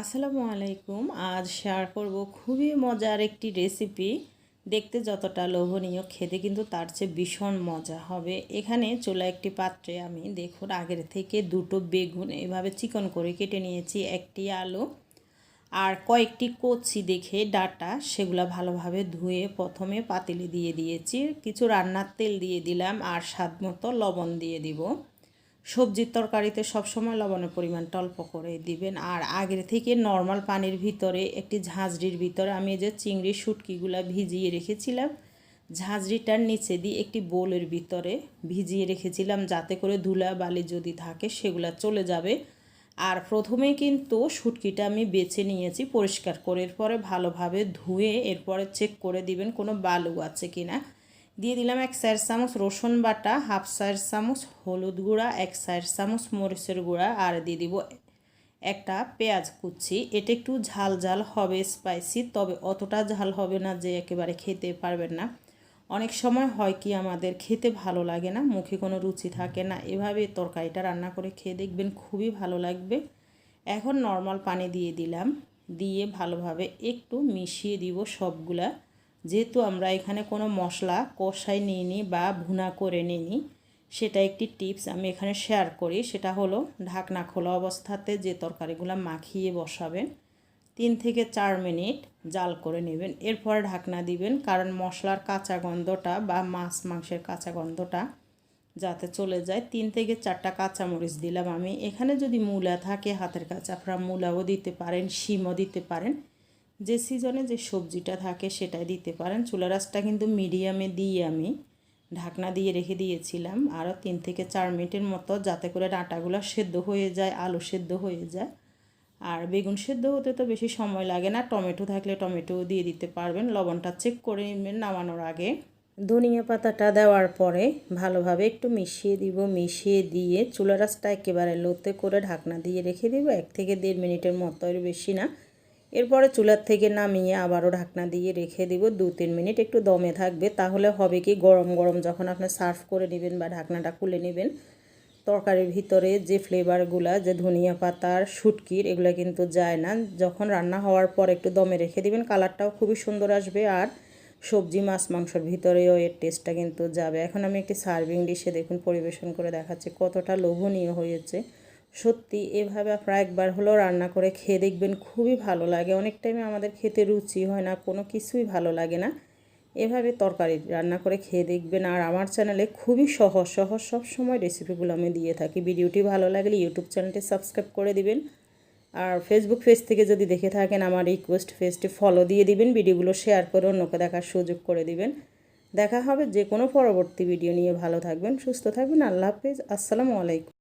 আসসালামু আলাইকুম। আজ শেয়ার করব খুবই মজার একটি রেসিপি দেখতে যতটা লোভনীয়, খেতে কিন্তু তার চেয়ে ভীষণ মজা হবে। এখানে চুলা একটি পাত্রে আমি দেখুন আগের থেকে দুটো বেগুন এভাবে চিকন করে কেটে নিয়েছি, একটি আলু আর কয়েকটি কচি দেখে ডাটা, সেগুলো ভালোভাবে ধুয়ে প্রথমে পাতিলে দিয়ে দিয়েছি। কিছু রান্নার তেল দিয়ে দিলাম আর স্বাদ মতো লবণ দিয়ে দিব। সবজির তরকারিতে সবসময় লবণের পরিমাণটা অল্প করে দিবেন। আর আগের থেকে নর্মাল পানির ভিতরে একটি ঝাঁঝরির ভিতরে আমি যে চিংড়ি শুটকিগুলো ভিজিয়ে রেখেছিলাম, ঝাঁঝরিটার নিচে দিয়ে একটি বোলের ভিতরে ভিজিয়ে রেখেছিলাম যাতে করে ধুলা বালি যদি থাকে সেগুলো চলে যাবে। আর প্রথমে কিন্তু শুটকিটা আমি বেছে নিয়েছি পরিষ্কার করে, এরপরে ভালোভাবে ধুয়ে এরপরে চেক করে দিবেন কোনো বালু আছে কি না দিয়ে দিলাম এক চার চামচ রসুন বাটা, হাফ চার চামচ হলুদ গুঁড়া, এক চার চামচ মরিচের গুঁড়া, আর দিয়ে দিব একটা পেঁয়াজ কুচি। এটা একটু ঝাল ঝাল হবে স্পাইসি তবে অতটা ঝাল হবে না যে একেবারে খেতে পারবেন না। অনেক সময় হয় কি, আমাদের খেতে ভালো লাগে না, মুখে কোনো রুচি থাকে না, এভাবে তরকারিটা রান্না করে খেয়ে দেখবেন খুবই ভালো লাগবে। এখন নর্মাল পানি দিয়ে দিলাম, দিয়ে ভালোভাবে একটু মিশিয়ে দিব সবগুলা। যেহেতু আমরা এখানে কোনো মশলা কষাই নিইনি বা ভুনা করে নিইনি, সেটা একটি টিপস আমি এখানে শেয়ার করি। সেটা হলো, ঢাকনা খোলা অবস্থাতে যে তরকারিগুলো মাখিয়ে বসাবেন, তিন থেকে চার মিনিট জাল করে নেবেন। এরপরে ঢাকনা দিবেন, কারণ মশলার কাঁচা গন্ধটা বা মাছ মাংসের কাঁচা গন্ধটা যাতে চলে যায়। তিন থেকে চারটা কাঁচামরিচ দিলাম আমি। এখানে যদি মূলা থাকে, হাতের কাছে আপনারা মূলাও দিতে পারেন, শিমও দিতে পারেন। যে সিজনে যে সবজিটা থাকে সেটাই দিতে পারেন। চুলা রাসটা কিন্তু মিডিয়ামে দিয়ে আমি। ঢাকনা দিয়ে রেখে দিয়েছিলাম। আরও তিন থেকে চার মিনিটের মতো যাতে করে ডাঁটাগুলো সেদ্ধ হয়ে যায়, আলু সেদ্ধ হয়ে যায়। আর বেগুন সেদ্ধ হতে তো বেশি সময় লাগে না। টমেটো থাকলে টমেটো দিয়ে দিতে পারবেন। লবণটা চেক করে নেবেন নামানোর আগে। ধনিয়া পাতাটা দেওয়ার পরে ভালোভাবে একটু মিশিয়ে দিব। মিশিয়ে দিয়ে চুলা রাসটা একেবারে লোতে করে ঢাকনা দিয়ে রেখে দিব। এক থেকে দেড় মিনিটের মতো বেশি না। এরপরে চুলার থেকে নামিয়ে আবারও ঢাকনা দিয়ে রেখে দিব দু, তিন মিনিট। একটু দমে থাকবে, তাহলে হবে কি গরম গরম যখন আপনি সার্ভ করে নেবেন বা ঢাকনাটা খুলে নেবেন, তরকারির ভিতরে যে ফ্লেভারগুলা, যে ধনিয়া পাতার শুটকির, এগুলো কিন্তু যায় না। যখন রান্না হওয়ার পর একটু দমে রেখে দিবেন, কালারটাও খুবই সুন্দর আসবে আর সবজি, মাছ, মাংসর ভিতরেও এর টেস্টটা কিন্তু যাবে। এখন আমি একটি সার্ভিং ডিশে দেখুন পরিবেশন করে দেখাচ্ছি, কতটা লোভনীয় হয়েছে। সত্যি এভাবে আপনারা একবার হলেও রান্না করে খেয়ে দেখবেন, খুবই ভালো লাগে। অনেক টাইমে আমাদের খেতে রুচি হয় না, কোনো কিছুই ভালো লাগে না। এভাবে তরকারি রান্না করে খেয়ে দেখবেন। আর আমার চ্যানেলে খুবই সহজ সহজ সব সময় রেসিপিগুলো আমি দিয়ে থাকি। ভিডিওটি ভালো লাগলে ইউটিউব চ্যানেলটি সাবস্ক্রাইব করে দিবেন। আর ফেসবুক পেজ থেকে যদি দেখে থাকেন, আমার রিকোয়েস্ট পেজটি ফলো দিয়ে দিবেন। ভিডিওগুলো শেয়ার করে অন্যকে দেখার সুযোগ করে দিবেন। দেখা হবে যে কোনো পরবর্তী ভিডিও নিয়ে। ভালো থাকবেন, সুস্থ থাকবেন। আল্লাহ হাফিজ। আসসালামু আলাইকুম।